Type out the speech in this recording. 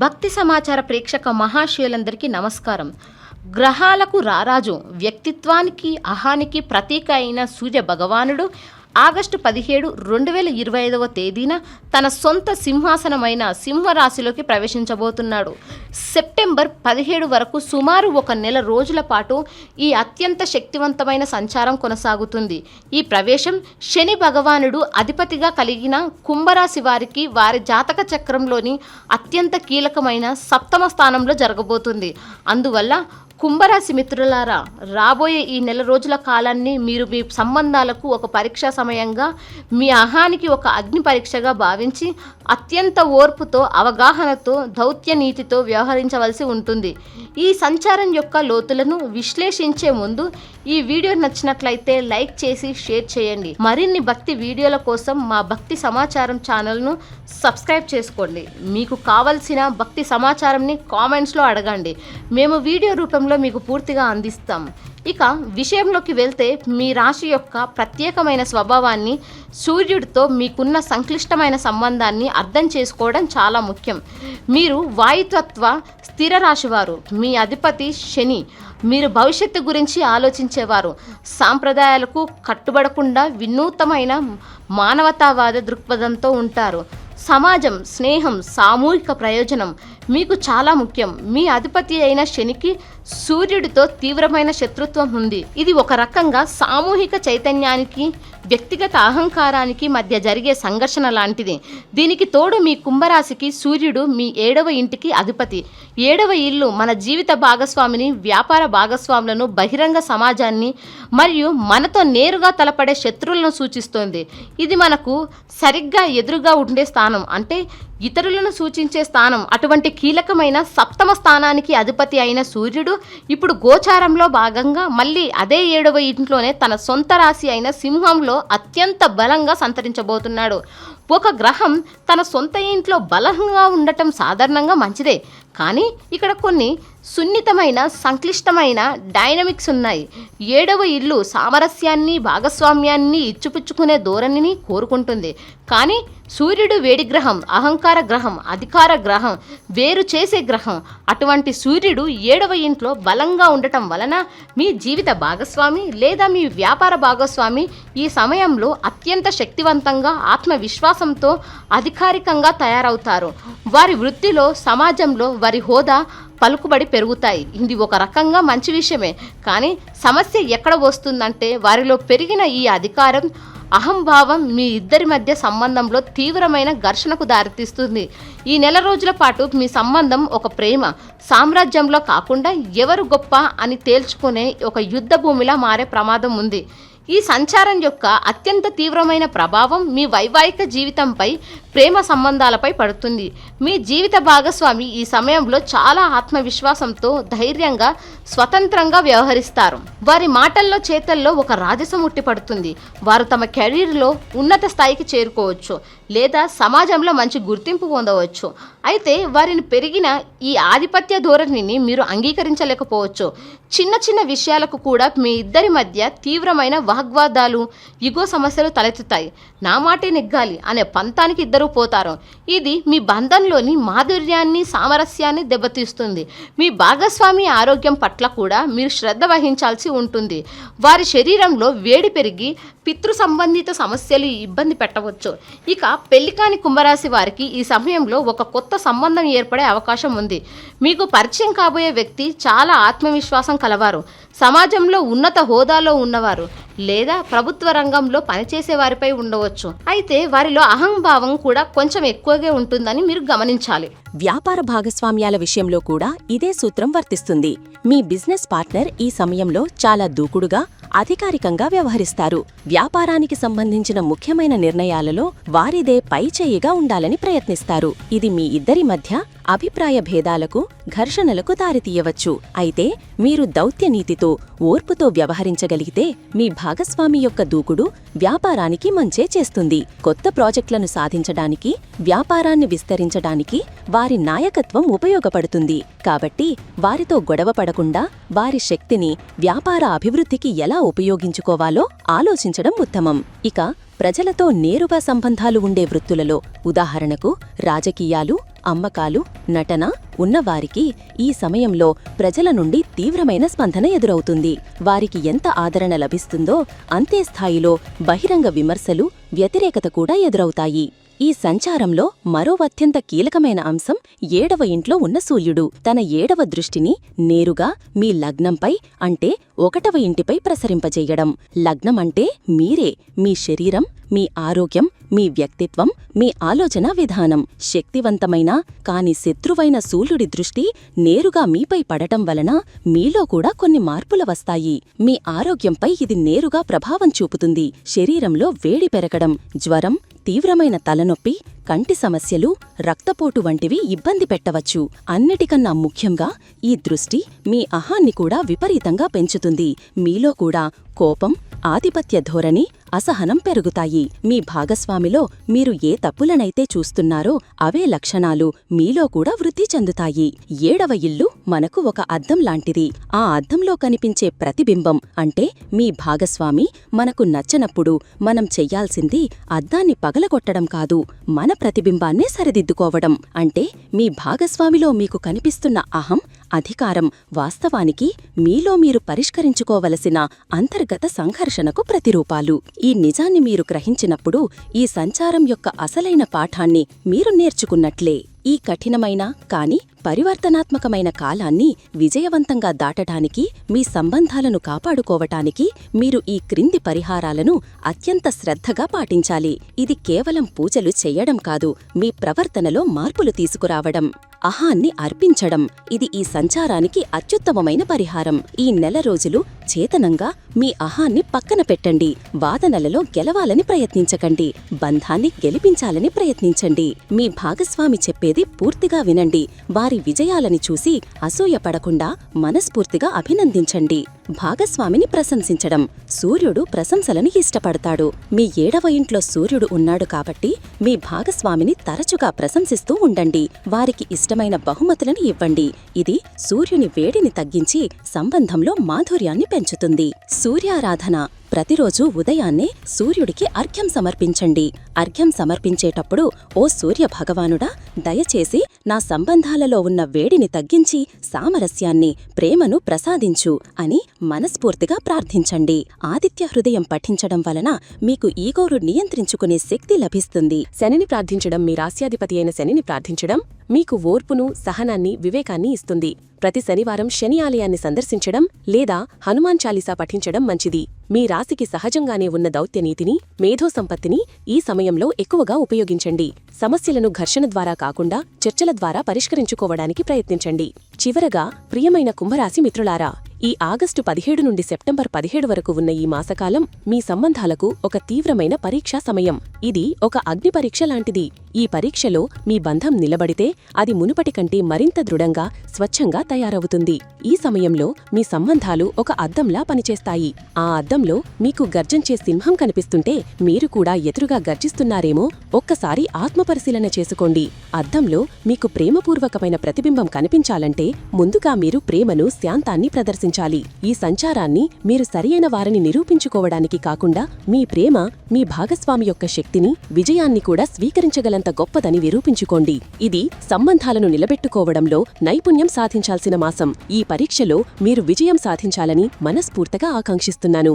భక్తి సమాచార ప్రేక్షక మహాశయులందరికీ నమస్కారం. గ్రహాలకు రారాజు వ్యక్తిత్వానికి అహానికి ప్రతీక అయిన సూర్య భగవానుడు ఆగస్టు పదిహేడు రెండు వేల ఇరవై ఐదవ తేదీన తన సొంత సింహాసనమైన సింహరాశిలోకి ప్రవేశించబోతున్నాడు. సెప్టెంబర్ పదిహేడు వరకు సుమారు ఒక నెల రోజుల పాటు ఈ అత్యంత శక్తివంతమైన సంచారం కొనసాగుతుంది. ఈ ప్రవేశం శని భగవానుడు అధిపతిగా కలిగిన కుంభరాశి వారికి వారి జాతక చక్రంలోని అత్యంత కీలకమైన సప్తమ స్థానంలో జరగబోతుంది. అందువల్ల కుంభరాశి మిత్రులారా రాబోయే ఈ నెల రోజుల కాలాన్ని మీరు మీ సంబంధాలకు ఒక పరీక్షా సమయంగా మీ అహానికి ఒక అగ్ని పరీక్షగా భావించి అత్యంత ఓర్పుతో అవగాహనతో దౌత్య నీతితో వ్యవహరించవలసి ఉంటుంది. ఈ సంచారం యొక్క లోతులను విశ్లేషించే ముందు ఈ వీడియో నచ్చినట్లయితే లైక్ చేసి షేర్ చేయండి. మరిన్ని భక్తి వీడియోల కోసం మా భక్తి సమాచారం ఛానల్ను సబ్స్క్రైబ్ చేసుకోండి. మీకు కావలసిన భక్తి సమాచారంని కామెంట్స్లో అడగండి. మేము వీడియో రూపంలో మీకు పూర్తిగా అందిస్తాం. ఇక విషయంలోకి వెళ్తే మీ రాశి యొక్క ప్రత్యేకమైన స్వభావాన్ని సూర్యుడితో మీకున్న సంక్లిష్టమైన సంబంధాన్ని అర్థం చేసుకోవడం చాలా ముఖ్యం. మీరు వాయుతత్వ స్థిర రాశివారు. మీ అధిపతి శని. మీరు భవిష్యత్తు గురించి ఆలోచించేవారు. సాంప్రదాయాలకు కట్టుబడకుండా వినూతమైన మానవతావాద దృక్పథంతో ఉంటారు. సమాజం స్నేహం సామూహిక ప్రయోజనం మీకు చాలా ముఖ్యం. మీ అధిపతి అయిన శనికి సూర్యుడితో తీవ్రమైన శత్రుత్వం ఉంది. ఇది ఒక రకంగా సామూహిక చైతన్యానికి వ్యక్తిగత అహంకారానికి మధ్య జరిగే సంఘర్షణ లాంటిది. దీనికి తోడు మీ కుంభరాశికి సూర్యుడు మీ ఏడవ ఇంటికి అధిపతి. ఏడవ ఇల్లు మన జీవిత భాగస్వామిని వ్యాపార భాగస్వాములను బహిరంగ సమాజాన్ని మరియు మనతో నేరుగా తలపడే శత్రువులను సూచిస్తోంది. ఇది మనకు సరిగ్గా ఎదురుగా ఉండే స్థానం. అంటే ఇతరులను సూచించే స్థానం అటువంటి కీలకమైన సప్తమ స్థానానికి అధిపతి అయిన సూర్యుడు ఇప్పుడు గోచారంలో భాగంగా మళ్ళీ అదే ఏడవ ఇంట్లోనే తన సొంత రాశి అయిన సింహంలో అత్యంత బలంగా సంతరించబోతున్నాడు. ఒక గ్రహం తన సొంత ఇంట్లో బలంగా ఉండటం సాధారణంగా మంచిదే. కానీ ఇక్కడ కొన్ని సున్నితమైన సంక్లిష్టమైన డైనమిక్స్ ఉన్నాయి. ఏడవ ఇల్లు సామరస్యాన్ని భాగస్వామ్యాన్ని ఇచ్చిపుచ్చుకునే ధోరణిని కోరుకుంటుంది. కానీ సూర్యుడు వేడి గ్రహం అహంకార గ్రహం అధికార గ్రహం వేరు చేసే గ్రహం అటువంటి సూర్యుడు ఏడవ ఇంట్లో బలంగా ఉండటం వలన మీ జీవిత భాగస్వామి లేదా మీ వ్యాపార భాగస్వామి ఈ సమయంలో అత్యంత శక్తివంతంగా ఆత్మవిశ్వాసంతో అధికారికంగా తయారవుతారు. వారి వృత్తిలో సమాజంలో వారి హోదా పలుకుబడి పెరుగుతాయి. ఇది ఒక రకంగా మంచి విషయమే. కానీ సమస్య ఎక్కడ వస్తుందంటే వారిలో పెరిగిన ఈ అధికారం అహంభావం మీ ఇద్దరి మధ్య సంబంధంలో తీవ్రమైన ఘర్షణకు దారితీస్తుంది. ఈ నెల రోజుల పాటు మీ సంబంధం ఒక ప్రేమ సామ్రాజ్యంలో కాకుండా ఎవరు గొప్ప అని తేల్చుకునే ఒక యుద్ధ భూమిలా మారే ప్రమాదం ఉంది. ఈ సంచారం యొక్క అత్యంత తీవ్రమైన ప్రభావం మీ వైవాహిక జీవితంపై ప్రేమ సంబంధాలపై పడుతుంది. మీ జీవిత భాగస్వామి ఈ సమయంలో చాలా ఆత్మవిశ్వాసంతో ధైర్యంగా స్వతంత్రంగా వ్యవహరిస్తారు. వారి మాటల్లో చేతల్లో ఒక రాజసం ఉట్టిపడుతుంది వారు తమ కెరీర్లో ఉన్నత స్థాయికి చేరుకోవచ్చు లేదా సమాజంలో మంచి గుర్తింపు పొందవచ్చు. అయితే వారిని పెరిగిన ఈ ఆధిపత్య ధోరణిని మీరు అంగీకరించలేకపోవచ్చు. చిన్న చిన్న విషయాలకు కూడా మీ ఇద్దరి మధ్య తీవ్రమైన వాగ్వాదాలు ఇగో సమస్యలు తలెత్తుతాయి. నా మాటే నెగ్గాలి అనే పంతానికి ఇద్దరు పోతారు. ఇది మీ బంధంలోని మాధుర్యాన్ని సామరస్యాన్ని దెబ్బతీస్తుంది. మీ భాగస్వామి ఆరోగ్యం పట్ల కూడా మీరు శ్రద్ధ వహించాల్సి ఉంటుంది. వారి శరీరంలో వేడి పెరిగి పితృ సంబంధిత సమస్యలు ఇబ్బంది పెట్టవచ్చు. ఇక పెళ్ళికాని కుంభరాశి వారికి ఈ సమయంలో ఒక కొత్త సంబంధం ఏర్పడే అవకాశం ఉంది. మీకు పరిచయం కాబోయే వ్యక్తి చాలా ఆత్మవిశ్వాసం కలవారు. సమాజంలో ఉన్నత హోదాలో ఉన్నవారు. లేదా ప్రభుత్వ రంగంలో పనిచేసే వారిపై ఉండవచ్చు. అయితే వారిలో అహంభావం కూడా కొంచెం ఎక్కువగా ఉంటుందని మీరు గమనించాలి. వ్యాపార భాగస్వామ్యాల విషయంలో కూడా ఇదే సూత్రం వర్తిస్తుంది. మీ బిజినెస్ పార్ట్నర్ ఈ సమయంలో చాలా దూకుడుగా అధికారికంగా వ్యవహరిస్తారు. వ్యాపారానికి సంబంధించిన ముఖ్యమైన నిర్ణయాలలో వారిదే పైచేయిగా ఉండాలని ప్రయత్నిస్తారు. ఇది మీ ఇద్దరి మధ్య అభిప్రాయ భేదాలకు ఘర్షణలకు దారితీయవచ్చు. అయితే మీరు దౌత్యనీతితో ఓర్పుతో వ్యవహరించగలిగితే మీ భాగస్వామి యొక్క దూకుడు వ్యాపారానికి మంచే చేస్తుంది. కొత్త ప్రాజెక్టులను సాధించడానికి వ్యాపారాన్ని విస్తరించడానికి వారి నాయకత్వం ఉపయోగపడుతుంది. కాబట్టి వారితో గొడవ పడకుండా వారి శక్తిని వ్యాపార అభివృద్ధికి ఎలా ఉపయోగించుకోవాలో ఆలోచించడం ఉత్తమం. ఇక ప్రజలతో నేరుగా సంబంధాలు ఉండే వృత్తులలో ఉదాహరణకు రాజకీయాలు అమ్మకాలు నటన ఉన్నవారికి ఈ సమయంలో ప్రజల నుండి తీవ్రమైన స్పందన ఎదురవుతుంది. వారికి ఎంత ఆదరణ లభిస్తుందో అంతే స్థాయిలో బహిరంగ విమర్శలు వ్యతిరేకత కూడా ఎదురవుతాయి. ఈ సంచారంలో మరో అత్యంత కీలకమైన అంశం ఏడవ ఇంట్లో ఉన్న సూర్యుడు. తన ఏడవ దృష్టిని నేరుగా మీ లగ్నంపై అంటే ఒకటవ ఇంటిపై ప్రసరింపజేయడం. లగ్నం అంటే మీరే మీ శరీరం మీ ఆరోగ్యం మీ వ్యక్తిత్వం మీ ఆలోచన విధానం. శక్తివంతమైన కాని శత్రువైన సూర్యుడి దృష్టి నేరుగా మీపై పడటం వలన మీలో కూడా కొన్ని మార్పులు వస్తాయి. మీ ఆరోగ్యంపై ఇది నేరుగా ప్రభావం చూపుతుంది. శరీరంలో వేడి పెరగడం జ్వరం తీవ్రమైన తలనొప్పి కంటి సమస్యలు రక్తపోటు వంటివి ఇబ్బంది పెట్టవచ్చు. అన్నిటికన్నా ముఖ్యంగా ఈ దృష్టి మీ అహాన్ని కూడా విపరీతంగా పెంచుతుంది. మీలో కూడా కోపం ఆధిపత్య ధోరణి అసహనం పెరుగుతాయి. మీ భాగస్వామిలో మీరు ఏ తప్పులనైతే చూస్తున్నారో అవే లక్షణాలు మీలో కూడా వృద్ధి చెందుతాయి. ఏడవ ఇల్లు మనకు ఒక అద్దం లాంటిది. ఆ అద్దంలో కనిపించే ప్రతిబింబం అంటే మీ భాగస్వామి మనకు నచ్చనప్పుడు మనం చెయ్యాల్సింది అద్దాన్ని పగలగొట్టడం కాదు మన ప్రతిబింబాన్నే సరిదిద్దుకోవడం. అంటే మీ భాగస్వామిలో మీకు కనిపిస్తున్న అహం అధికారం వాస్తవానికి మీలో మీరు పరిష్కరించుకోవలసిన అంతర్గత సంఘర్షణకు ప్రతిరూపాలు. ఈ నిజాన్ని మీరు గ్రహించినప్పుడు ఈ సంచారం యొక్క అసలైన పాఠాన్ని మీరు నేర్చుకున్నట్లే. ఈ కఠినమైన కాని పరివర్తనాత్మకమైన కాలాన్ని విజయవంతంగా దాటటానికి మీ సంబంధాలను కాపాడుకోవటానికి మీరు ఈ క్రింది పరిహారాలను అత్యంత శ్రద్ధగా పాటించాలి. ఇది కేవలం పూజలు చెయ్యడం కాదు మీ ప్రవర్తనలో మార్పులు తీసుకురావడం అహాన్ని అర్పించడం. ఇది ఈ సంచారానికి అత్యుత్తమమైన పరిహారం. ఈ నెల రోజులు చేతనంగా మీ అహాన్ని పక్కన పెట్టండి. వాదనలలో గెలవాలని ప్రయత్నించకండి. బంధాన్ని గెలిపించాలని ప్రయత్నించండి. మీ భాగస్వామి చెప్పేది పూర్తిగా వినండి. వారి వారి విజయాలని చూసి అసూయపడకుండా మనస్ఫూర్తిగా అభినందించండి. భాగస్వామిని ప్రశంసించడం సూర్యుడు ప్రశంసలను ఇష్టపడతాడు. మీ ఏడవ ఇంట్లో సూర్యుడు ఉన్నాడు కాబట్టి మీ భాగస్వామిని తరచుగా ప్రశంసిస్తూ ఉండండి. వారికి ఇష్టమైన బహుమతులను ఇవ్వండి. ఇది సూర్యుని వేడిని తగ్గించి సంబంధంలో మాధుర్యాన్ని పెంచుతుంది. సూర్యారాధన ప్రతిరోజు ఉదయాన్నే సూర్యుడికి అర్ఘ్యం సమర్పించండి. అర్ఘ్యం సమర్పించేటప్పుడు ఓ సూర్య భగవానుడా దయచేసి నా సంబంధాలలో ఉన్న వేడిని తగ్గించి సామరస్యాన్ని ప్రేమను ప్రసాదించు అని మనస్ఫూర్తిగా ప్రార్థించండి. ఆదిత్య హృదయం పఠించడం వలన మీకు ఈగోరు నియంత్రించుకునే శక్తి లభిస్తుంది. శనిని ప్రార్థించడం మీ రాస్యాధిపతి అయిన శనిని ప్రార్థించడం మీకు ఓర్పును సహనాన్ని వివేకాన్ని ఇస్తుంది. ప్రతి శనివారం శని ఆలయాన్ని సందర్శించడం లేదా హనుమాన్ చాలీసా పఠించడం మంచిది. మీ రాశికి సహజంగానే ఉన్న దౌత్యనీతిని మేధో సంపత్తిని ఈ సమయంలో ఎక్కువగా ఉపయోగించండి. సమస్యలను ఘర్షణ ద్వారా కాకుండా చర్చల ద్వారా పరిష్కరించుకోవడానికి ప్రయత్నించండి. చివరగా ప్రియమైన కుంభరాశి మిత్రులారా ఈ ఆగస్టు పదిహేడు నుండి సెప్టెంబర్ పదిహేడు వరకు ఉన్న ఈ మాసకాలం మీ సంబంధాలకు ఒక తీవ్రమైన పరీక్షా సమయం. ఇది ఒక అగ్ని పరీక్ష లాంటిది. ఈ పరీక్షలో మీ బంధం నిలబడితే అది మునుపటి కంటే మరింత దృఢంగా స్వచ్ఛంగా తయారవుతుంది. ఈ సమయంలో మీ సంబంధాలు ఒక అద్దంలా పనిచేస్తాయి. ఆ అద్దంలో మీకు గర్జంచే సింహం కనిపిస్తుంటే మీరు కూడా ఎదురుగా గర్జిస్తున్నారేమో ఒక్కసారి ఆత్మపరిశీలన చేసుకోండి. అద్దంలో మీకు ప్రేమపూర్వకమైన ప్రతిబింబం కనిపించాలంటే ముందుగా మీరు ప్రేమను శాంతాన్ని ప్రదర్శించాలి ఈ సంచారాన్ని మీరు సరియైన వారిని నిరూపించుకోవడానికి కాకుండా మీ ప్రేమ మీ భాగస్వామి యొక్క శక్తిని విజయాన్ని కూడా స్వీకరించగలంత గొప్పదని నిరూపించుకోండి ఇది సంబంధాలను నిలబెట్టుకోవడంలో నైపుణ్యం సాధించాల్సిన మాసం. ఈ పరీక్షలో మీరు విజయం సాధించాలని మనస్ఫూర్తిగా ఆకాంక్షిస్తున్నాను.